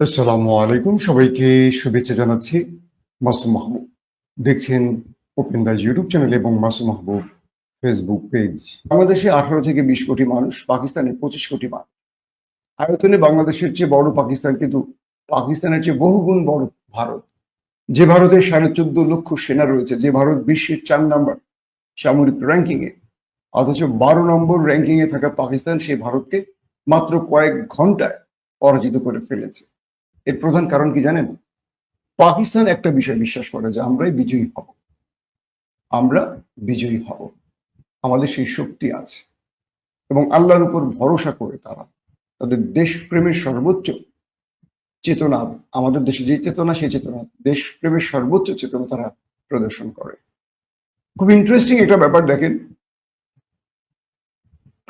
আসসালামু আলাইকুম। সবাইকে শুভেচ্ছা জানাচ্ছি মাসুম মাহবুব। দেখছেন ওপেন ইউটিউব চ্যানেল এবং মাসুম মাহবুব ফেসবুক পেজ বাংলাদেশে আঠারো থেকে বিশ কোটি মানুষ, পাকিস্তানে পঁচিশ কোটি মানুষ। আয়তনে বাংলাদেশের চেয়ে বড় পাকিস্তান কিন্তু পাকিস্তানের চেয়ে বহুগুণ বড় ভারত। যে ভারতের সাড়ে চোদ্দ লক্ষ সেনা রয়েছে, যে ভারত বিশ্বের চার নম্বর সামরিক র্যাঙ্কিং এ অথচ বারো নম্বর র্যাঙ্কিং এ থাকা পাকিস্তান সেই ভারতকে মাত্র কয়েক ঘন্টায় পরাজিত করে ফেলেছে। এর প্রধান কারণ কি জানেন? পাকিস্তান একটা বিষয় বিশ্বাস করে যে আমরাই বিজয়ী হব। আমরা বিজয়ী হব। আমাদের সেই শক্তি আছে। এবং আল্লাহর উপর ভরসা করে তারা তাদের দেশপ্রেমের সর্বোচ্চ চেতনা, আমাদের দেশে যে চেতনা, সেই চেতনা, দেশপ্রেমের সর্বোচ্চ চেতনা তারা প্রদর্শন করে। খুব ইন্টারেস্টিং একটা ব্যাপার দেখেন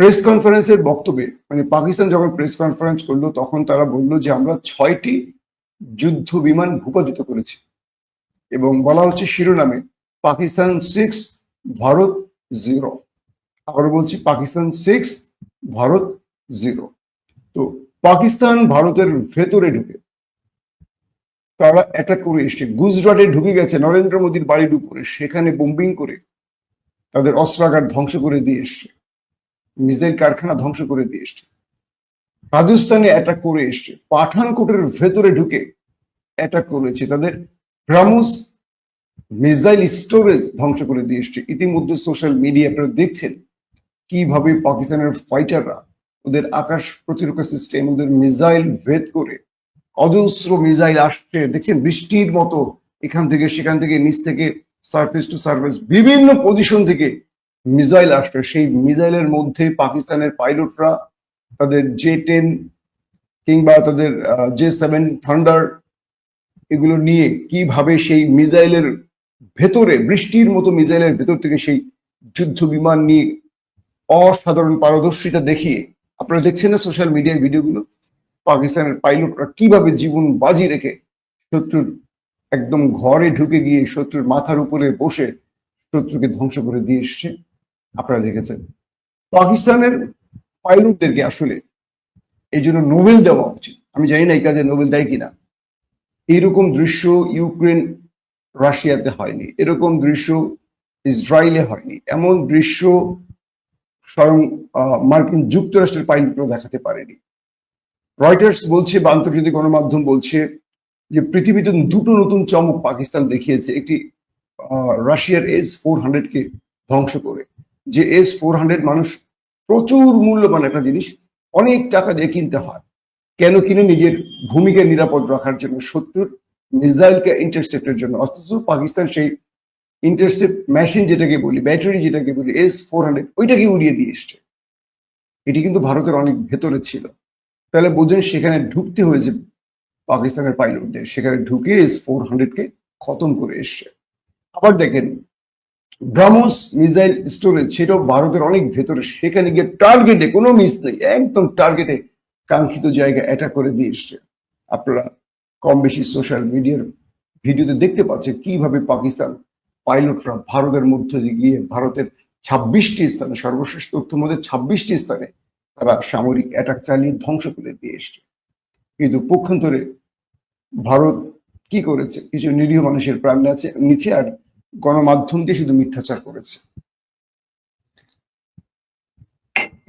প্রেস কনফারেন্সের বক্তব্যে মানে পাকিস্তান যখন প্রেস কনফারেন্স করল, তখন তারা বলল যে আমরা ছয়টি যুদ্ধ বিমান ভূপাতিত করেছি। এবং বলা হচ্ছে শিরোনামে, পাকিস্তান সিক্স, ভারত জিরো। আবার বলছি, পাকিস্তান সিক্স, ভারত জিরো। তো পাকিস্তান ভারতের ভেতরে ঢুকে, তারা অ্যাটাক করে এসছে। গুজরাটে ঢুকে গেছে, নরেন্দ্র মোদীর বাড়ির উপরে, সেখানে বোম্বিং করে তাদের অস্ত্রাগার ধ্বংস করে দিয়ে এসছে। মিসাইল কারখানা ধ্বংস করে দিয়ে এসছে। রাজস্থানে অ্যাটাক করে এসছে। পাঠানকোটের ভেতরে ঢুকে অ্যাটাক করেছে। তাদের ব্রাহ্মস মিসাইল স্টোরেজ ধ্বংস করে দিয়ে এসছে। ইতিমধ্যে সোশ্যাল মিডিয়া আপনারা দেখছেন কীভাবে পাকিস্তানের ফাইটাররা ওদের আকাশ প্রতিরক্ষা সিস্টেম ওদের মিসাইল ভেদ করে অজস্র মিসাইল আসছে। দেখছেন, বৃষ্টির মতো এখান থেকে, সেখান থেকে, নিচ থেকে সার্ফেস টু সার্ফেস বিভিন্ন পজিশন থেকে মিসাইল আসছে সেই মিসাইলের মধ্যে পাকিস্তানের পাইলটরা তাদের জে টেন কিংবা তাদের জে সেভেন থান্ডার এগুলো নিয়ে কীভাবে সেই মিসাইলের ভেতরে, বৃষ্টির মতো মিসাইলের ভেতর থেকে সেই যুদ্ধ বিমান নিয়ে অসাধারণ পারদর্শিতা দেখিয়ে, আপনারা দেখছেন না সোশ্যাল মিডিয়ার ভিডিওগুলো? পাকিস্তানের পাইলটরা কীভাবে জীবন বাজি রেখে শত্রুর একদম ঘরে ঢুকে গিয়ে শত্রুর মাথার উপরে বসে শত্রুকে ধ্বংস করে দিয়ে এসছে। আপনারা দেখেছেন। পাকিস্তানের পাইলটদেরকে আসলে এই জন্য নোবেল দেওয়া উচিত। আমি জানি না এই কাজে নোবেল দেয় কিনা। এইরকম দৃশ্য ইউক্রেন রাশিয়াতে হয়নি। এরকম দৃশ্য ইসরায়েলে হয়নি। এমন দৃশ্য স্বয়ং মার্কিন যুক্তরাষ্ট্রের পাইলটরা দেখাতে পারেনি। রয়টার্স বলছে বা আন্তর্জাতিক গণমাধ্যম বলছে যে পৃথিবীতে দুটো নতুন চমক পাকিস্তান দেখিয়েছে। একটি রাশিয়ার এস ফোর হান্ড্রেডকে ধ্বংস করে। যে এস ফোর হান্ড্রেড মানুষ প্রচুর মূল্যবান একটা জিনিস, অনেক টাকা দিয়ে কিনতে হয়। কেন কিনে? নিজের ভূমিকা নিরাপদ রাখার জন্য, শত্রুর মিসাইলকে ইন্টারসেপ্টের জন্য। অথচ পাকিস্তান সেই ইন্টারসেপ্ট মেশিন যেটাকে বলি ব্যাটারি যেটাকে বলি, এস ফোর হান্ড্রেড ওইটাকে উড়িয়ে দিয়ে এসছে। এটি কিন্তু ভারতের অনেক ভেতরে ছিল। তাহলে বোঝেন সেখানে ঢুকতে হয়েছে পাকিস্তানের পাইলটদের। সেখানে ঢুকে এস ফোর হান্ড্রেডকে খতম করে এসছে। আবার দেখেন ব্রাহ্মস মিসাইল স্টোরেজ, সেটাও ভারতের অনেক ভেতরে। সেখানে গিয়ে টার্গেটে কোনো মিস নেই, একদম টার্গেটে কাঙ্ক্ষিত জায়গা অ্যাটাক করে দিয়ে এসছে। আপনারা কম বেশি সোশ্যাল মিডিয়ার ভিডিওতে দেখতে পাচ্ছেন কীভাবে পাকিস্তান পাইলটরা ভারতের মধ্যে গিয়ে ভারতের ছাব্বিশটি স্থানে, সর্বশেষ তথ্য মধ্যে ছাব্বিশটি স্থানে তারা সামরিক অ্যাটাক চালিয়ে ধ্বংস করে দিয়ে এসছে। কিন্তু পক্ষান্তরে ভারত কি করেছে? কিছু নিরীহ মানুষের প্রাণ আছে, নিচে আর গণমাধ্যম দিয়ে শুধু মিথ্যাচার করেছে।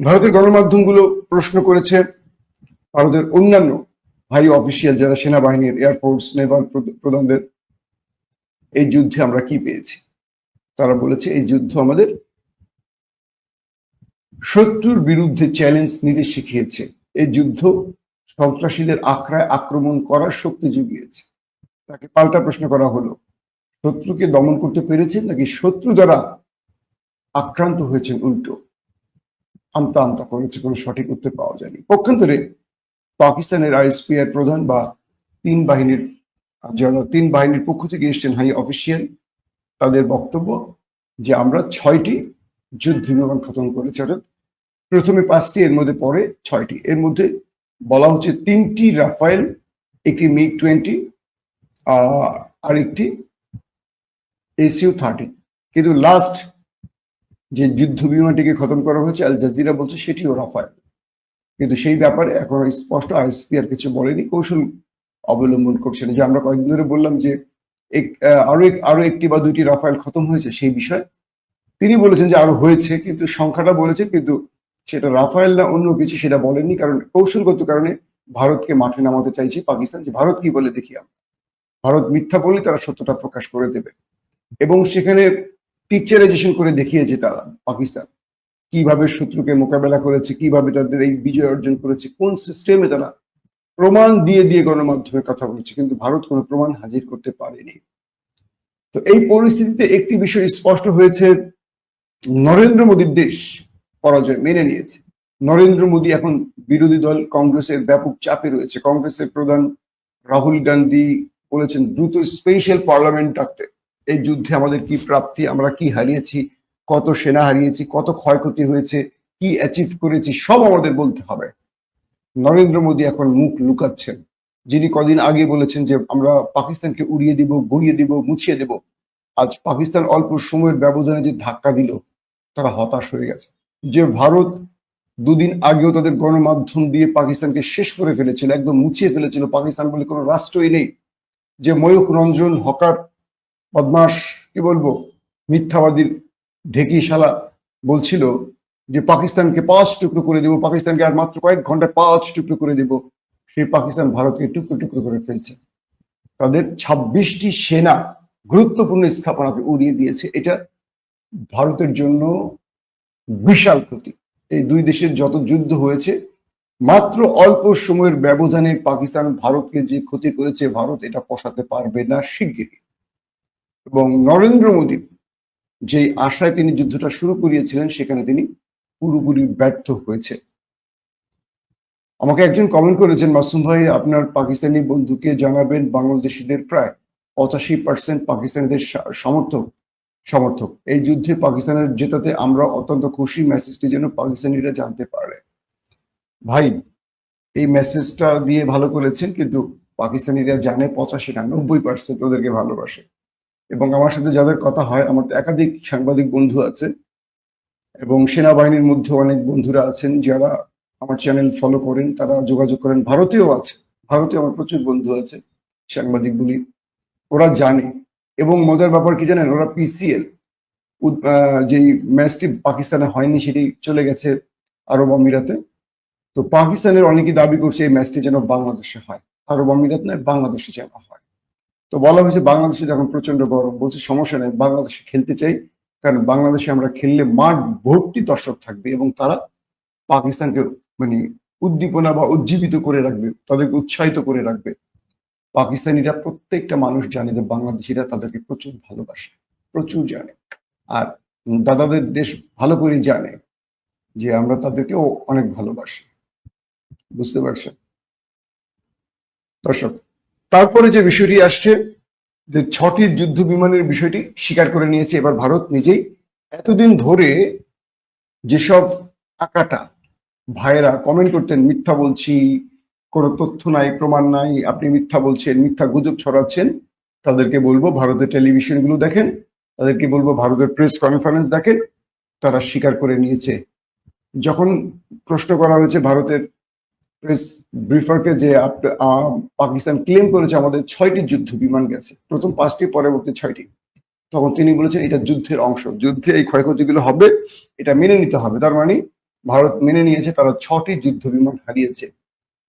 ভারতের গণমাধ্যমগুলো প্রশ্ন করেছে, ভারতের অন্যান্য হাই অফিসিয়াল যারা সেনাবাহিনীর এয়ারফোর্স নেভাল প্রধানদের, এই যুদ্ধে আমরা কি পেয়েছি? তারা বলেছে, এই যুদ্ধ আমাদের শত্রুর বিরুদ্ধে চ্যালেঞ্জ নিতে শিখিয়েছে। এই যুদ্ধ সন্ত্রাসীদের আখড়ায় আক্রমণ করার শক্তি জুগিয়েছে। তাকে পাল্টা প্রশ্ন করা হলো শত্রুকে দমন করতে পেরেছেন নাকি শত্রু দ্বারা আক্রান্ত হয়েছেন উল্টো? আমতা আমতা করেছে কোনো সঠিক উত্তর পাওয়া যায়নি। পক্ষান্তরে পাকিস্তানের আইএসপিআর প্রধান বা তিন বাহিনীর, যেন তিন বাহিনীর পক্ষ থেকে এসছেন হাই অফিসিয়াল, তাদের বক্তব্য যে আমরা ছয়টি যুদ্ধ বিমান খতম করেছি, অর্থাৎ প্রথমে পাঁচটি, এর মধ্যে পরে ছয়টি। এর মধ্যে বলা হচ্ছে তিনটি রাফায়েল, একটি মিগ টোয়েন্টি, আর একটি এসিও থার্টি কিন্তু লাস্ট যে যুদ্ধ বিমানটিকে খতম করা হয়েছে আল জাজিরা বলছে সেটিও রাফায়েল। কিন্তু সেই ব্যাপারে এখন স্পষ্ট আইএসপি আর কিছু বলেনি, কৌশল অবলম্বন করছেন যে আমরা কয়েকদিন ধরে বললাম যে আরও আরও একটি বা দুইটি রাফায়েল খতম হয়েছে সেই বিষয়ে। তিনি বলেছেন যে আরও হয়েছে, কিন্তু সংখ্যাটা বলেছে, কিন্তু সেটা রাফায়েল না অন্য কিছু সেটা বলেননি, কারণ কৌশলগত কারণে ভারতকে মাঠে নামাতে চাইছে পাকিস্তান। যে ভারত কি বলে দেখি আমরা। ভারত মিথ্যা বললে তারা সত্যটা প্রকাশ করে দেবে। এবং সেখানে পিকচারাইজেশন করে দেখিয়েছে তারা, পাকিস্তান। কীভাবে শত্রুকে মোকাবেলা করেছে, কীভাবে তাদের এই বিজয় অর্জন করেছে, কোন সিস্টেমে তারা প্রমাণ দিয়ে দিয়ে গণমাধ্যমে কথা বলেছে, কিন্তু ভারত কোনো প্রমাণ হাজির করতে পারেনি। তো এই পরিস্থিতিতে একটি বিষয় স্পষ্ট হয়েছে, নরেন্দ্র মোদীর দেশ পরাজয় মেনে নিয়েছে। নরেন্দ্র মোদী এখন বিরোধী দল কংগ্রেসের ব্যাপক চাপে রয়েছে। কংগ্রেসের প্রধান রাহুল গান্ধী বলেছেন, দ্রুত স্পেশাল পার্লামেন্ট ডাকতে। এই যুদ্ধে আমাদের কি প্রাপ্তি? আমরা কি হারিয়েছি? কত সেনা হারিয়েছি? কত ক্ষয়ক্ষতি হয়েছে? কি অ্যাচিভ করেছি? সব আমাদের বলতে হবে। নরেন্দ্র মোদী এখন মুখ লুকাচ্ছেন। যিনি কদিন আগে বলেছেন যে, আমরা পাকিস্তানকে উড়িয়ে দিব, গড়িয়ে দিব, মুছিয়ে দেব। আজ পাকিস্তান অল্প সময়ের ব্যবধানে যে ধাক্কা দিল, তারা হতাশ হয়ে গেছে। যে ভারত দুদিন আগেও তাদের গণমাধ্যম দিয়ে পাকিস্তানকে শেষ করে ফেলেছিল, একদম মুছিয়ে ফেলেছিল, পাকিস্তান বলে কোনো রাষ্ট্রই নেই। যে ময়ূক রঞ্জন হকার বদমাস কি বলব? মিথ্যাবাদীর ঢেকি শালা বলছিল যে পাকিস্তানকে পাঁচ টুকরো করে দেব, পাকিস্তানকে আর মাত্র কয়েক ঘন্টায় পাঁচ টুকরো করে দেব। সেই পাকিস্তান ভারতকে টুকরো টুকরো করে ফেলছে। তাদের ছাব্বিশটি সেনা গুরুত্বপূর্ণ স্থাপনাকে উড়িয়ে দিয়েছে। এটা ভারতের জন্য বিশাল ক্ষতি। এই দুই দেশের যত যুদ্ধ হয়েছে, মাত্র অল্প সময়ের ব্যবধানে পাকিস্তান ভারতকে যে ক্ষতি করেছে, ভারত এটা পোষাতে পারবে না শিগগিরই। এবং নরেন্দ্র মোদী যে আশায় তিনি যুদ্ধটা শুরু করিয়েছিলেন, সেখানে তিনি পুরোপুরি ব্যর্থ হয়েছে। আমাকে একজন কমেন্ট করেছেন, মাসুম ভাই, আপনার পাকিস্তানি বন্ধুকে জানাবেন, বাংলাদেশিদের প্রায় পঁচাশি পার্সেন্ট পাকিস্তানিদের সমর্থক সমর্থক। এই যুদ্ধে পাকিস্তানের জেতাতে আমরা অত্যন্ত খুশি মেসেজটি যেন পাকিস্তানিরা জানতে পারে। ভাই, এই মেসেজটা দিয়ে ভালো করেছেন, কিন্তু পাকিস্তানিরা জানে পঁচাশি না, নব্বই পার্সেন্ট ওদেরকে ভালোবাসে। এবং আমার সাথে যাদের কথা হয়, আমার তো একাধিক সাংবাদিক বন্ধু আছে এবং সেনাবাহিনীর মধ্যে অনেক বন্ধুরা আছেন যারা আমার চ্যানেল ফলো করেন, তারা যোগাযোগ করেন। ভারতেও আছে, ভারতে আমার প্রচুর বন্ধু আছে সাংবাদিকগুলি, ওরা জানে। এবং মজার ব্যাপার কি জানেন, ওরা পিসিএল যেই ম্যাচটি পাকিস্তানে হয়নি সেটি চলে গেছে আরব আমিরাতে। তো পাকিস্তানের অনেকেই দাবি করছে এই ম্যাচটি যেন বাংলাদেশে হয়। আরব আমিরাত নয়, বাংলাদেশে যেন হয়। তো বলা হয়েছে বাংলাদেশে যখন প্রচণ্ড গরম, বলছে সমস্যা নেই, বাংলাদেশে খেলতে চাই, কারণ বাংলাদেশে আমরা খেললে মাঠ ভর্তি দর্শক থাকবে এবং তারা পাকিস্তানকে মানে উদ্দীপনা বা উজ্জীবিত করে রাখবে, তাদেরকে উৎসাহিত করে রাখবে। পাকিস্তানিরা প্রত্যেকটা মানুষ জানে যে বাংলাদেশিরা তাদেরকে প্রচুর ভালোবাসে, প্রচুর জানে। আর দাদাদের দেশ ভালো করে জানে যে আমরা তাদেরকেও অনেক ভালোবাসি। বুঝতে পারছেন? দর্শক তারপরে যে বিষয়টি আসছে, যে ছটি যুদ্ধ বিমানের বিষয়টি স্বীকার করে নিয়েছে এবার ভারত নিজেই। এতদিন ধরে যেসব টাকাটা ভাইয়েরা কমেন্ট করতেন, মিথ্যা বলছি, কোনো তথ্য নাই, প্রমাণ নাই, আপনি মিথ্যা বলছেন, মিথ্যা গুজব ছড়াচ্ছেন। তাদেরকে বলব, ভারতের টেলিভিশনগুলো দেখেন, তাদেরকে বলব, ভারতের প্রেস কনফারেন্স দেখেন। তারা স্বীকার করে নিয়েছে। যখন প্রশ্ন করা হয়েছে ভারতের প্রেস ব্রিফারকে যে পাকিস্তান ক্লেম করেছে, আমাদের ছয়টি যুদ্ধ বিমান গেছে। প্রথম পাঁচটি, পরবর্তী ছয়টি। তখন তিনি বলেছেন, এটা যুদ্ধের অংশ। যুদ্ধে এই ক্ষয়ক্ষতিগুলো হবে, এটা মেনে নিতে হবে। তার মানে ভারত মেনে নিয়েছে, তারা ছটি যুদ্ধ বিমান হারিয়েছে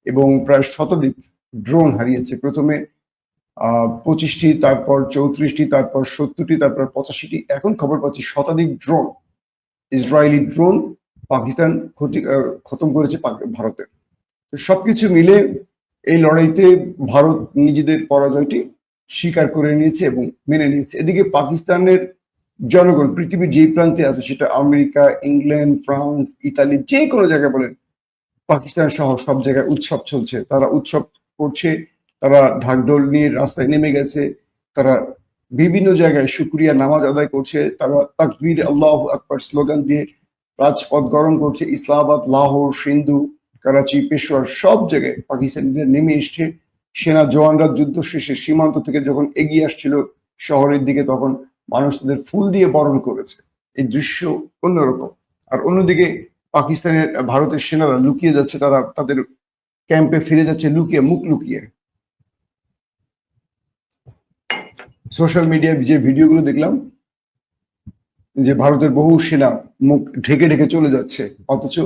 এবং প্রায় শতাধিক ড্রোন হারিয়েছে। প্রথমে পঁচিশটি, তারপর চৌত্রিশটি, তারপর সত্তরটি, তারপর পঁচাশিটি। এখন খবর পাচ্ছি, শতাধিক ড্রোন ইসরায়েলি ড্রোন পাকিস্তান ক্ষতি খতম করেছে ভারতের। সবকিছু মিলে এই লড়াইতে ভারত নিজেদের পরাজয়টি স্বীকার করে নিয়েছে এবং মেনে নিয়েছে। এদিকে পাকিস্তানের জনগণ, পৃথিবীর যে প্রান্তে আছে সেটা আমেরিকা, ইংল্যান্ড, ফ্রান্স, ইতালি, যে কোনো জায়গায় বলেন, পাকিস্তান সহ সব জায়গায় উৎসব চলছে। তারা উৎসব করছে, তারা ঢাকঢোল নিয়ে রাস্তায় নেমে গেছে, তারা বিভিন্ন জায়গায় শুক্রিয়া নামাজ আদায় করছে, তারা তাকবীর, আল্লাহ আকবর, স্লোগান দিয়ে রাজপথ গরম করছে, ইসলামাবাদ, লাহোর, সিন্ধু করাচি, পেশোয়ার সব জায়গায় পাকিস্তানিদের নেমে এসছে। সেনা জওয়ানরা যুদ্ধ শেষে সীমান্ত থেকে যখন এগিয়ে আসছিল শহরের দিকে, তখন মানুষ তাদের ফুল দিয়ে বরণ করেছে। এই দৃশ্য অন্যরকম। আর অন্যদিকে পাকিস্তানের, ভারতের সেনারা লুকিয়ে যাচ্ছে, তারা তাদের ক্যাম্পে ফিরে যাচ্ছে, লুকিয়ে, মুখ লুকিয়ে। সোশ্যাল মিডিয়ায় যে ভিডিওগুলো দেখলাম, যে ভারতের বহু সেনা মুখ ঢেকে ঢেকে চলে যাচ্ছে, অথচ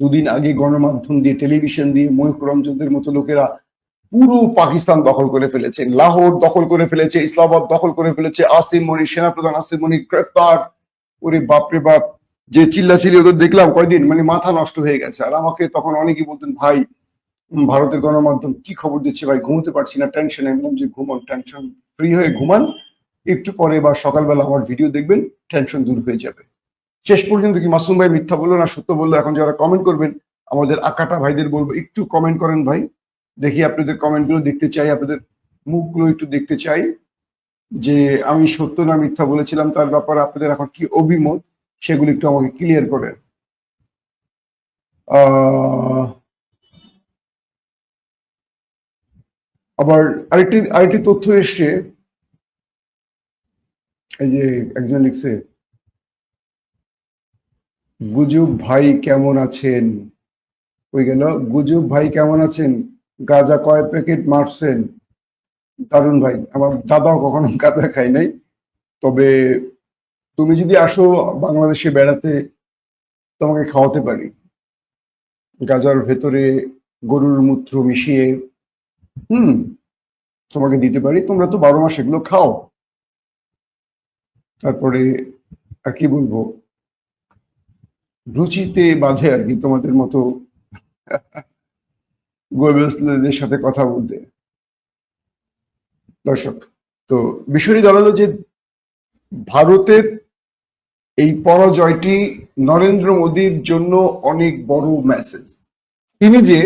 দুদিন আগে গণমাধ্যম দিয়ে, টেলিভিশন দিয়ে ময়ূক রঞ্জনদের মতো লোকেরা পুরো পাকিস্তান দখল করে ফেলেছে। লাহোর দখল করে ফেলেছে, ইসলামাবাদ দখল করে ফেলেছে, আসিম মনি সেনাপ্রধান আসিম মনি গ্রেফতার। ওরে বাপরে বাপ, যে চিল্লাচিল্লি ওদের দেখলাম কয়দিন মানে মাথা নষ্ট হয়ে গেছে। আর আমাকে তখন অনেকেই বলতেন, ভাই ভারতের গণমাধ্যম কি খবর দিচ্ছে? ভাই, ঘুমোতে পারছি না টেনশন আমি যে, ঘুমান টেনশন ফ্রি হয়ে ঘুমান। একটু পরে বা সকালবেলা আমার ভিডিও দেখবেন টেনশন দূর হয়ে যাবে। শেষ পর্যন্ত কি মাসুম ভাই মিথ্যা বলল না সত্য বলল? এখন যারা কমেন্ট করবেন, আমাদের আকাটা ভাইদের বলব, একটু কমেন্ট করেন ভাই। দেখি আপনাদের কমেন্টগুলো দেখতে চাই, আপনাদের মুখগুলো একটু দেখতে চাই। যে আমি সত্য না মিথ্যা বলেছিলাম, তার ব্যাপারে আপনাদের এখন কি অভিমত, সেগুলো একটু আমাকে ক্লিয়ার করেন। আবার আরেকটি আরেকটি তথ্য এসছে। এই যে একজন লিখছে গুজব ভাই কেমন আছেন? ওই গেল গুজব ভাই কেমন আছেন? গাজা কয় প্যাকেট মারছেন? দারুণ ভাই, আমার দাদাও কখনো গাঁজা খাই নাই। তবে তুমি যদি আসো বাংলাদেশে বেড়াতে, তোমাকে খাওয়াতে পারি। গাজার ভেতরে গরুর মূত্র মিশিয়ে, হুম, তোমাকে দিতে পারি। তোমরা তো বারো মাস এগুলো খাও। তারপরে আর কি বলব? রুচিতে বাঁধে আর কি তোমাদের মতো গোয়েবলসদের সাথে কথা বলতে। দর্শক, তো বিষয়টি দাঁড়াল যে ভারতের এই পরাজয়টি নরেন্দ্র মোদীর জন্য অনেক বড় মেসেজ তিনি যে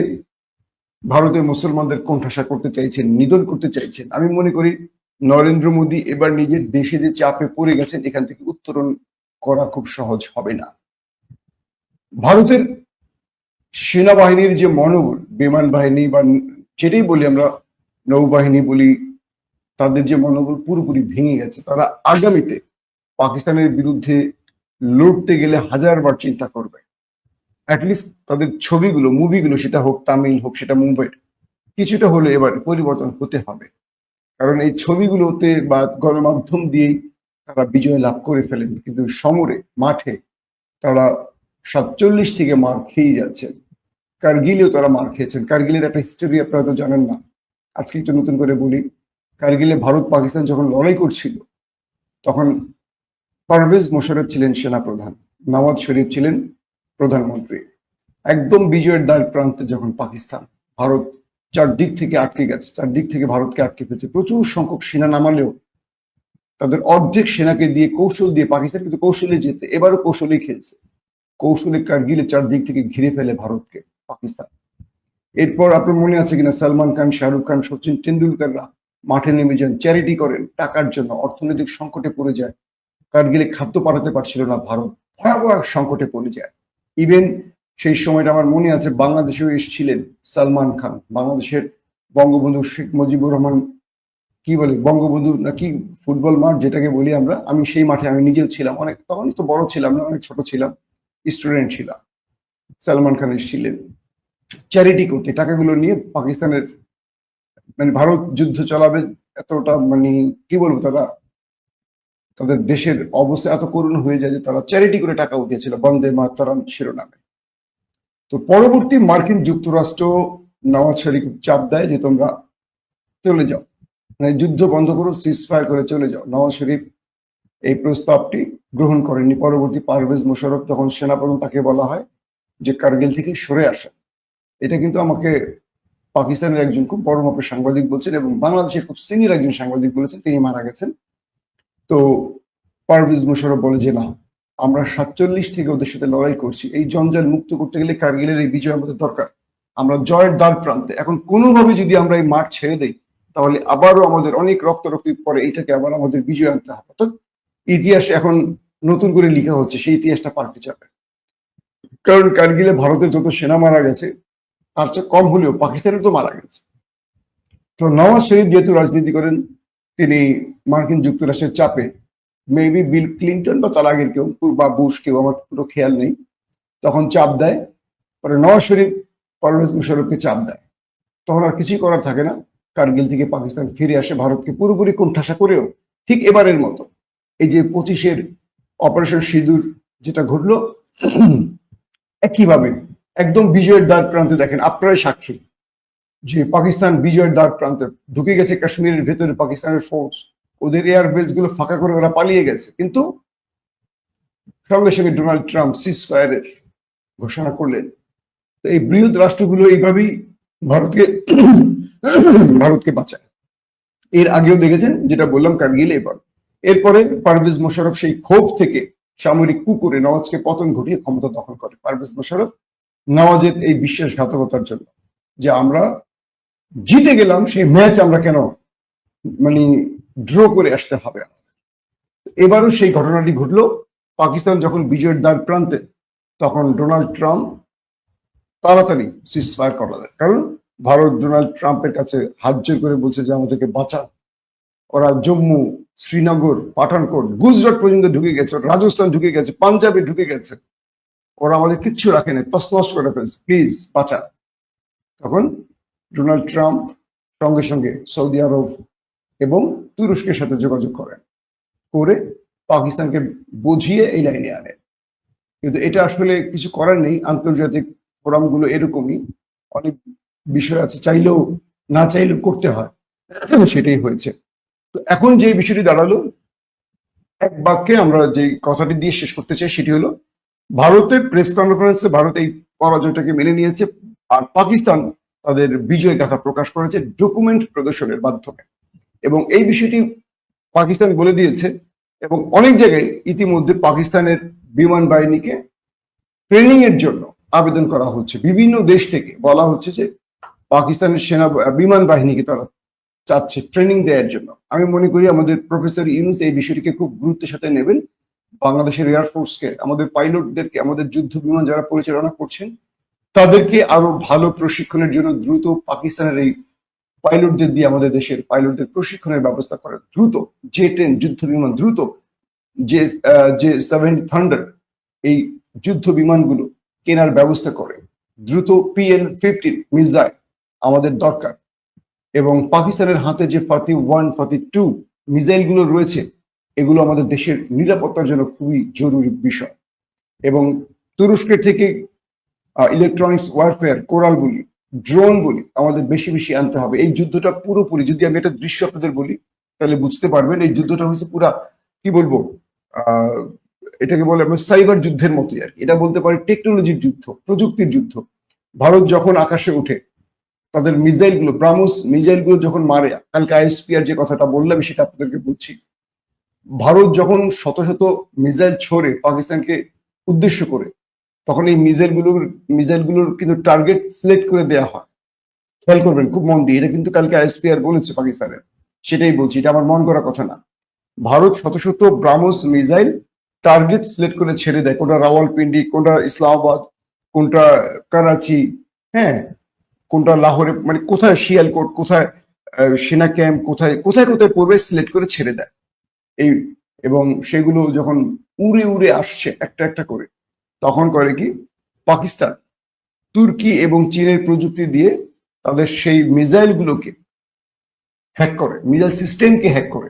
ভারতের মুসলমানদের কোণঠাসা করতে চাইছেন, নিধন করতে চাইছেন, আমি মনে করি নরেন্দ্র মোদী এবার নিজের দেশে যে চাপে পড়ে গেছেন, এখান থেকে উত্তরণ করা খুব সহজ হবে না। ভারতের সেনাবাহিনীর যে মনোবল, বিমান বাহিনী বা যেটাই বলি আমরা, নৌবাহিনী বলি, তাদের যে মনোবল পুরোপুরি ভেঙে গেছে। তারা আগামীতে পাকিস্তানের বিরুদ্ধে লড়তে গেলে হাজারবার চিন্তা করবে। অ্যাটলিস্ট তাদের ছবিগুলো মুভিগুলো সেটা হোক তামিল হোক, সেটা মুম্বাইয়ের, কিছুটা হলে এবার পরিবর্তন হতে হবে। কারণ এই ছবিগুলোতে বা গণমাধ্যম দিয়েই তারা বিজয় লাভ করে ফেলেন। কিন্তু সমরে, মাঠে তারা সাতচল্লিশ থেকে মার খেয়ে যাচ্ছেন। কার্গিলেও তারা মার খেয়েছেন। কার্গিলের একটা হিস্টোরি আপনারা তো জানেন না। আজকে একটু নতুন করে বলি, কার্গিলে ভারত পাকিস্তান যখন লড়াই করছিল, তখন পারভেজ মোশারফ ছিলেন সেনাপ্রধান, নওয়াজ শরীফ ছিলেন প্রধানমন্ত্রী। একদম বিজয়ের দ্বার প্রান্তে যখন পাকিস্তান, ভারত চারদিক থেকে আটকে গেছে, চারদিক থেকে ভারতকে আটকে ফেলছে। প্রচুর সংখ্যক সেনা নামালেও তাদের অর্ধেক সেনাকে দিয়ে কৌশল দিয়ে পাকিস্তান কিন্তু কৌশলে যেতে, এবারও কৌশলেই খেলছে। কৌশলে কার্গিলে চারদিক থেকে ঘিরে ফেলে ভারতকে, পাকিস্তান। এরপর আপনার মনে আছে কিনা? সালমান খান, শাহরুখ খান, সচিন টেন্ডুলকাররা মাঠে নেমে যান চ্যারিটি করেন, টাকার জন্য অর্থনৈতিক সংকটে পড়ে যায়। কার্গিলে খাদ্য পাঠাতে পারছিল না ভারত, ভয়াবহ সংকটে পড়ে যায়। ইভেন সেই সময়টা আমার মনে আছে, বাংলাদেশেও এসেছিলেন সালমান খান। বাংলাদেশের বঙ্গবন্ধু শেখ মুজিবুর রহমান, কি বলে, বঙ্গবন্ধু নাকি ফুটবল মাঠ যেটাকে বলি আমরা, আমি সেই মাঠে আমি নিজেও ছিলাম। অনেক, তখন তো বড় ছিলাম না, অনেক ছোট ছিলাম। স্টুডেন্ট ছিলাম। সালমান খান ছিলেন। চ্যারিটি করতে। টাকাগুলো নিয়ে পাকিস্তানের মানে ভারত যুদ্ধ চালাবে এতটা মানে কি বলব তারা? তাদের দেশের অবস্থা এত করুণ হয়ে যায় যে তারা চ্যারিটি করে টাকা উঠিয়েছিল। বন্দে মাতারাম শিরোনামে। তো পরবর্তী মার্কিন যুক্তরাষ্ট্র নওয়াজ শরীফ চাপ দেয় যে তোমরা চলে যাও। মানে যুদ্ধ বন্ধ করো সিজ ফায়ার করে চলে যাও। নওয়াজ শরীফ এই প্রস্তাবটি গ্রহণ করেননি। পরবর্তী পারভেজ মোশারফ যখন সেনাপ্রধান তাকে বলা হয়, যে কার্গিল থেকে সরে আসে এটা কিন্তু আমাকে পাকিস্তানের একজন খুব বড় মাপের সাংবাদিক বলছেন এবং বাংলাদেশের খুব সিনিয়র একজন সাংবাদিক বলেছেন, তিনি মারা গেছেন। তো পারভেজ মোশারফ বলে যে, না, আমরা সাতচল্লিশ থেকে ওদের সাথে লড়াই করছি। এই জঞ্জাল মুক্ত করতে গেলে কার্গিলের এই বিজয় আমাদের দরকার। আমরা জয়ের দ্বার প্রান্তে। এখন কোনোভাবে যদি আমরা এই মাঠ ছেড়ে দেই, তাহলে আবারও আমাদের অনেক রক্ত রক্তি পরে এটাকে আবার আমাদের বিজয় আনতে হবে। অর্থাৎ ইতিহাস এখন নতুন করে লিখা হচ্ছে, সেই ইতিহাসটা পাল্টে যাবে। কারণ কার্গিলে ভারতের যত সেনা মারা গেছে, তার চেয়ে কম হলেও পাকিস্তানের তো মারা গেছে। তো নওয়াজ শরীফ যেহেতু রাজনীতি করেন, তিনি মার্কিন যুক্তরাষ্ট্রের চাপে মেবি বিল ক্লিন্টন বা তার আগের কেউ, বা বুশ কেউ, আমার পুরো খেয়াল নেই, তখন চাপ দেয়। পরে নওয়াজ শরীফ পারভেজ মুশারফকে চাপ দেয়। তখন আর কিছুই করার থাকে না। কার্গিল থেকে পাকিস্তান ফিরে আসে, ভারতকে পুরোপুরি কোণঠাসা করেও, ঠিক এবারের মতো। এই যে পঁচিশের অপারেশন সিঁদুর যেটা ঘটলো, একইভাবে একদম বিজয়ের দ্বার প্রান্তে দেখেন, আপনারাই সাক্ষী যে পাকিস্তান বিজয়ের দ্বার প্রান্তে ঢুকে গেছে কাশ্মীরের ভেতরে পাকিস্তানের ফোর্স ওদের এয়ার বেসগুলো ফাঁকা করে ওরা পালিয়ে গেছে। কিন্তু সঙ্গে সঙ্গে ডোনাল্ড ট্রাম্প সিজ ফায়ারের ঘোষণা করলেন। তো এই বৃহৎ রাষ্ট্রগুলো এইভাবেই ভারতকে ভারতকে বাঁচায়। এর আগেও দেখেছেন, যেটা বললাম কার্গিল এবার। এরপরে পারভেজ মোশারফ সেই ক্ষোভ থেকে সামরিক কুকুরে নওয়াজকে পতন ঘটিয়ে ক্ষমতা দখল করে। পারভেজ মোশারফ নওয়াজের এই বিশ্বাসঘাতকতার জন্য যে আমরা জিতে গেলাম, সেই ম্যাচ আমরা কেন মানে ড্র করে আসতে হবে। এবারও সেই ঘটনাটি ঘটলো। পাকিস্তান যখন বিজয়ের দ্বার প্রান্তে, তখন ডোনাল্ড ট্রাম্প তাড়াতাড়ি সিসফায়ার করা যায় কারণ ভারত ডোনাল্ড ট্রাম্পের কাছে হাত করে বলছে যে, আমাদেরকে বাঁচান। ওরা জম্মু শ্রীনগর, পাঠানকোট, গুজরাট পর্যন্ত ঢুকে গেছে, রাজস্থান ঢুকে গেছে, পাঞ্জাবে ঢুকে গেছে। ওরা আমাদের কিচ্ছু রাখে না তসনস করে ফেলছে। প্লিজ বাঁচা তখন ডোনাল্ড ট্রাম্প সঙ্গে সঙ্গে সৌদি আরব এবং তুরস্কের সাথে যোগাযোগ করেন, করে পাকিস্তানকে বুঝিয়ে এই লাইনে আনে কিন্তু এটা আসলে কিছু করার নেই, আন্তর্জাতিক ফোরামগুলো এরকমই, অনেক বিষয় আছে, চাইলেও, না চাইলেও করতে হয়। সেটাই হয়েছে। তো এখন যে বিষয়টি দাঁড়াল, এক বাক্যে আমরা যে কথাটি দিয়ে শেষ করতে চাই সেটি হলো, ভারতের প্রেস কনফারেন্সে ভারত এই পরাজয়টাকে মেনে নিয়েছে আর পাকিস্তান তাদের বিজয় গাথা প্রকাশ করেছে ডকুমেন্ট প্রদর্শনের মাধ্যমে। এবং এই বিষয়টি পাকিস্তান বলে দিয়েছে এবং অনেক জায়গায় ইতিমধ্যে পাকিস্তানের বিমান বাহিনীকে ট্রেনিং এর জন্য আবেদন করা হচ্ছে। বিভিন্ন দেশ থেকে বলা হচ্ছে যে পাকিস্তানের সেনা, বিমান বাহিনীকে তারা চাচ্ছে ট্রেনিং দেওয়ার জন্য। আমি মনে করি আমাদের প্রফেসর ইউনুস এই বিষয়টিকে খুব গুরুত্বের সাথে নেবেন। বাংলাদেশের এয়ারফোর্সকে আমাদের পাইলটদেরকে আমাদের যুদ্ধ বিমান যারা পরিচালনা করছেন, তাদেরকে আরও ভালো প্রশিক্ষণের জন্য দ্রুত পাকিস্তানের এই পাইলটদের দিয়ে আমাদের দেশের পাইলটদের প্রশিক্ষণের ব্যবস্থা করে দ্রুত যে টেন যুদ্ধ বিমান দ্রুত যে যে সেভেন থান্ডার এই যুদ্ধ বিমানগুলো কেনার ব্যবস্থা করে। দ্রুত পিএল ফিফটিন মিসাইল আমাদের দরকার। এবং পাকিস্তানের হাতে যে ফাতি ওয়ান ফাতি টু মিসাইলগুলো রয়েছে, এগুলো আমাদের দেশের নিরাপত্তার জন্য খুবই জরুরি বিষয়। এবং তুরস্কের থেকে ইলেকট্রনিক্স ওয়ারফেয়ার কোরাল বলি ড্রোন বলি আমাদের বেশি বেশি আনতে হবে। এই যুদ্ধটা পুরোপুরি, যদি আমি একটা দৃশ্য আপনাদের বলি, তাহলে বুঝতে পারবেন এই যুদ্ধটা হচ্ছে পুরা, কি বলব এটাকে বলে আমরা সাইবার যুদ্ধের মতোই আর। এটা বলতে পারি টেকনোলজির যুদ্ধ, প্রযুক্তির যুদ্ধ। ভারত যখন আকাশে ওঠে তাদের মিসাইলগুলো ব্রাহ্মস মিসাইলগুলো যখন মারে, কালকে আইএসপিআর যে কথাটা বললাম, সেটা আপনাদেরকে বলছি। ভারত যখন শত শত মিসাইল ছড়ে পাকিস্তানকে উদ্দেশ্য করে, তখন এই মিসাইলগুলোর মিসাইলগুলোর কিন্তু টার্গেট সিলেক্ট করে দেওয়া হয়। খেয়াল করবেন, খুব মন দিয়ে, এটা কিন্তু কালকে আইএসপিআর বলেছে পাকিস্তানের। সেটাই বলছি, এটা আমার মন করা কথা না। ভারত শত শত ব্রাহ্মস মিসাইল টার্গেট সিলেক্ট করে ছেড়ে দেয়। কোনটা রাওয়ালপিন্ডি, কোনটা ইসলামাবাদ, কোনটা করাচি হ্যাঁ? কোনটা লাহোরে মানে কোথায় শিয়ালকোট কোথায় সেনা ক্যাম্প, কোথায় কোথায় কোথায় পড়বে সিলেক্ট করে ছেড়ে দেয়। এই, এবং সেগুলো যখন উড়ে উড়ে আসছে একটা একটা করে, তখন করে কি? পাকিস্তান, তুর্কি এবং চীনের প্রযুক্তি দিয়ে তাদের সেই মিসাইল গুলোকে হ্যাক করে, মিসাইল সিস্টেমকে হ্যাক করে।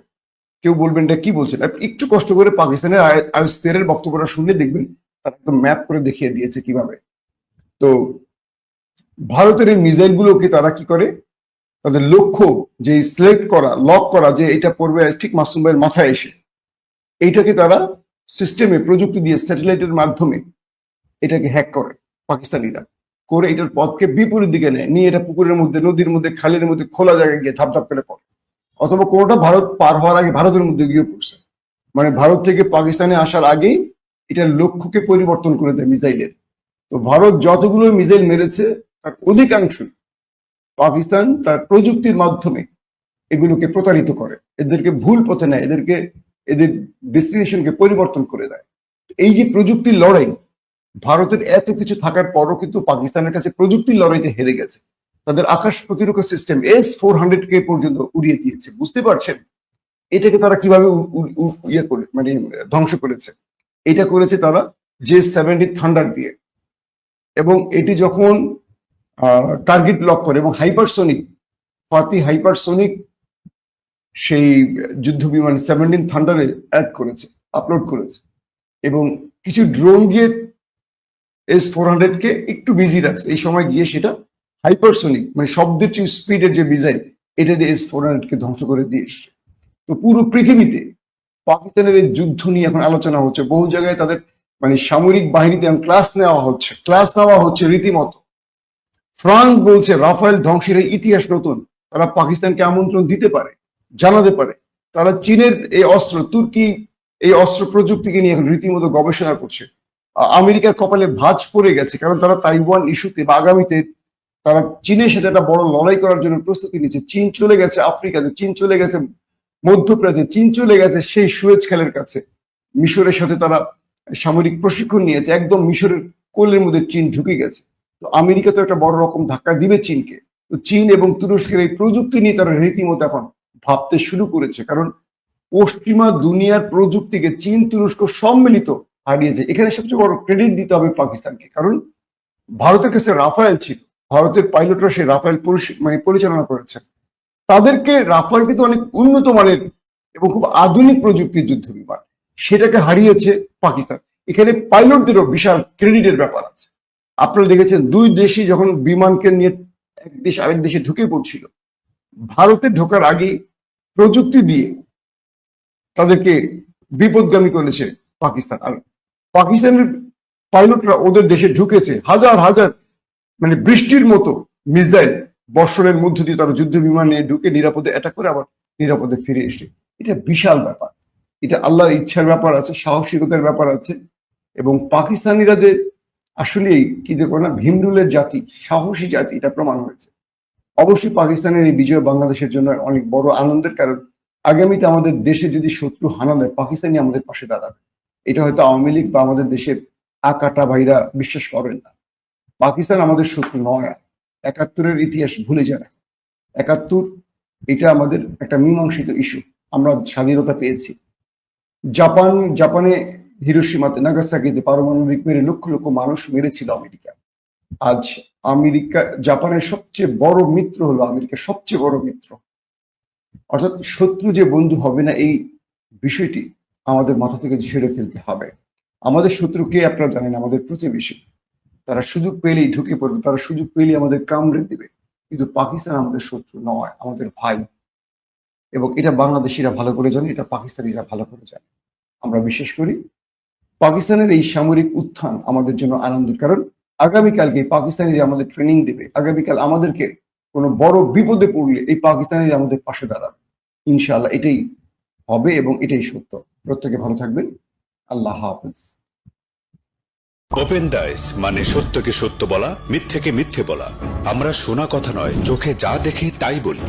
কেউ বলবেন, এটা কি বলছেন? একটু কষ্ট করে পাকিস্তানের আইএসপিআর এর বক্তব্যটা শুনলে দেখবেন তারা একদম ম্যাপ করে দেখিয়ে দিয়েছে কীভাবে। তো ভারতের এই মিসাইল গুলোকে তারা কি করে? তাদের লক্ষ্য যে সিলেক্ট করা, লক করা যে এটা পড়বে ঠিক মাসুম ভাইয়ের মাথায় এসে। এইটাকে তারা সিস্টেমে প্রযুক্তি দিয়ে স্যাটেলাইটের মাধ্যমে এটাকে হ্যাক করে, পাকিস্তানিরা। করে এটার পথকে বিপরীত দিকে নেয়, নিয়ে এটা পুকুরের মধ্যে, নদীর মধ্যে, খালের মধ্যে, খোলা জায়গায় গিয়ে ঝাপঝাপ করে পড়ে। অথবা কোনোটা ভারত পার হওয়ার আগে ভারতের মধ্যে গিয়ে পড়ছে। মানে ভারত থেকে পাকিস্তানে আসার আগেই এটার লক্ষ্যকে পরিবর্তন করে দেয় মিসাইলের। তো ভারত যতগুলো মিসাইল মেরেছে তার অধিকাংশ পাকিস্তান তার প্রযুক্তির মাধ্যমে এগুলোকে প্রতারিত করে। এদেরকে ভুল পথে নেয়, এদেরকে, এদের ডেস্টিনেশনকে পরিবর্তন করে দেয়। এই যে প্রযুক্তির লড়াই, ভারতের এত কিছু থাকার পরও কিন্তু পাকিস্তানের কাছে প্রযুক্তির লড়াইতে হেরে গেছে। তাদের আকাশ প্রতিরক্ষা সিস্টেম এস ফোর হান্ড্রেড কে পর্যন্ত উড়িয়ে দিয়েছে, বুঝতে পারছেন? এটাকে তারা কীভাবে ইয়ে করে মানে ধ্বংস করেছে? এটা করেছে তারা জে সেভেন্টি থান্ডার দিয়ে। এবং এটি যখন টার্গেট লক করে এবং হাইপারসোনিক ফাতি হাইপারসোনিক সেই যুদ্ধ বিমান সেভেন্টিন থান্ডারে অ্যাড করেছে আপলোড করেছে এবং কিছু ড্রোন গিয়ে এস ফোর কে একটু বিজি রাখছে। এই সময় গিয়ে সেটা হাইপারসোনিক মানে শব্দের স্পিডের যে মিসাইল এটা দিয়ে এস ফোর কে ধ্বংস করে দিয়ে এসছে। তো পুরো পৃথিবীতে পাকিস্তানের এই যুদ্ধ নিয়ে এখন আলোচনা হচ্ছে। বহু জায়গায় তাদের মানে সামরিক বাহিনীতে এখন ক্লাস নেওয়া হচ্ছে ক্লাস নেওয়া হচ্ছে রীতিমতো। ফ্রান্স বলছে রাফায়েল ধ্বংসের ইতিহাস নতুন। তারা পাকিস্তানকে আমন্ত্রণ দিতে পারে, জানাতে পারে। তারা চীনের এই অস্ত্র, তুর্কি এই অস্ত্র প্রযুক্তিকে নিয়ে রীতিমতো গবেষণা করছে। আমেরিকার কপালে ভাঁজ পড়ে গেছে, কারণ তারা তাইওয়ান ইস্যুতে বা আগামীতে তারা চীনের সাথে একটা বড় লড়াই করার জন্য প্রস্তুতি নিচ্ছে। চীন চলে গেছে আফ্রিকাতে, চীন চলে গেছে মধ্যপ্রাচ্যে, চীন চলে গেছে সেই সুয়েজ খালের কাছে। মিশরের সাথে তারা সামরিক প্রশিক্ষণ নিয়েছে, একদম মিশরের কোলের মধ্যে চীন ঢুকে গেছে। তো আমেরিকা তো একটা বড় রকম ধাক্কা দিবে চীনকে। তো চীন এবং তুরস্কের এই প্রযুক্তি নিয়ে তারা রীতিমতো এখন ভাবতে শুরু করেছে। কারণ পশ্চিমা দুনিয়ার প্রযুক্তিকে চীন, তুরস্ক সম্মিলিত হারিয়েছে। এখানে সবচেয়ে বড় ক্রেডিট দিতে হবে পাকিস্তানকে। কারণ ভারতের কাছে রাফায়েল ছিল। ভারতের পাইলটরা সেই রাফায়েল মানে পরিচালনা করেছে তাদেরকে রাফায়েল কিন্তু অনেক উন্নত মানের এবং খুব আধুনিক প্রযুক্তির যুদ্ধ বিমান। সেটাকে হারিয়েছে পাকিস্তান। এখানে পাইলটদেরও বিশাল ক্রেডিটের ব্যাপার আছে। আপনারা দেখেছেন, দুই দেশই যখন বিমানকে নিয়ে এক দেশ আরেক দেশে ঢুকে পড়ছিল, ভারতে ঢোকার আগে প্রযুক্তি দিয়ে তাদেরকে বিপদগামী করেছে পাকিস্তান। আর পাকিস্তানের পাইলটরা ওদের দেশে ঢুকেছে, হাজার হাজার মানে বৃষ্টির মতো মিসাইল বর্ষণের মধ্য দিয়ে তারা যুদ্ধ বিমান নিয়ে ঢুকে নিরাপদে অ্যাটাক করে আবার নিরাপদে ফিরে এসে। এটা বিশাল ব্যাপার। এটা আল্লাহর ইচ্ছার ব্যাপার আছে, সাহসিকতার ব্যাপার আছে এবং পাকিস্তানিরাদের আসলেই কি দেখো না, ভীমরুলের জাতি, সাহসী জাতি, এটা প্রমাণ হয়েছে। অবশ্যই পাকিস্তানের এই বিজয় বাংলাদেশের জন্য অনেক বড় আনন্দের, কারণ আগামীতে আমাদের দেশে যদি শত্রু হানা দেয় পাকিস্তানি আমাদের পাশে দাঁড়াবে। এটা হয়তো আওয়ামী লীগ বা আমাদের দেশের আকাটা ভাইরা বিশ্বাস করেন না। পাকিস্তান আমাদের শত্রু নয়। একাত্তরের ইতিহাস ভুলে যায়। না একাত্তর, এটা আমাদের একটা মীমাংসিত ইস্যু আমরা স্বাধীনতা পেয়েছি। জাপান, জাপানে হিরোসীমাতে নাগাসাকিতে পারমাণবিক মেরে লক্ষ লক্ষ মানুষ মেরেছিল আমেরিকা। আজ আমেরিকা, জাপানের সবচেয়ে বড় মিত্র হলো আমেরিকা সবচেয়ে বড় মিত্র। অর্থাৎ শত্রু যে বন্ধু হবে না, এই বিষয়টি আমাদের মাথা থেকে ঝেড়ে ফেলতে হবে। আমাদের শত্রু কে আপনারা জানেন, আমাদের প্রতিবেশী। তারা সুযোগ পেলেই ঢুকে পড়বে, তারা সুযোগ পেলেই আমাদের কামড়ে দিবে। কিন্তু পাকিস্তান আমাদের শত্রু নয়, আমাদের ভাই। এবং এটা বাংলাদেশিরা ভালো করে জানে, এটা পাকিস্তানিরা ভালো করে জানে। আমরা বিশেষ করি পাকিস্তানের এই সামরিক উত্থান আমাদের জন্য আনন্দের, কারণ আগামীকালকে পাকিস্তানিরা আমাদের ট্রেনিং দেবে, আগামীকাল আমাদেরকে কোনো বড় বিপদে পড়লে এই পাকিস্তানিরা আমাদের পাশে দাঁড়াবে। ইনশাআল্লাহ এটাই হবে এবং এটাই সত্য। প্রত্যেকে ভালো থাকবেন। আল্লাহ হাফিজ। ওপেন দাইস মানে সত্যকে সত্য বলা, মিথ্যেকে মিথ্যে বলা। আমরা শোনা কথা নয়, চোখে যা দেখি তাই বলি।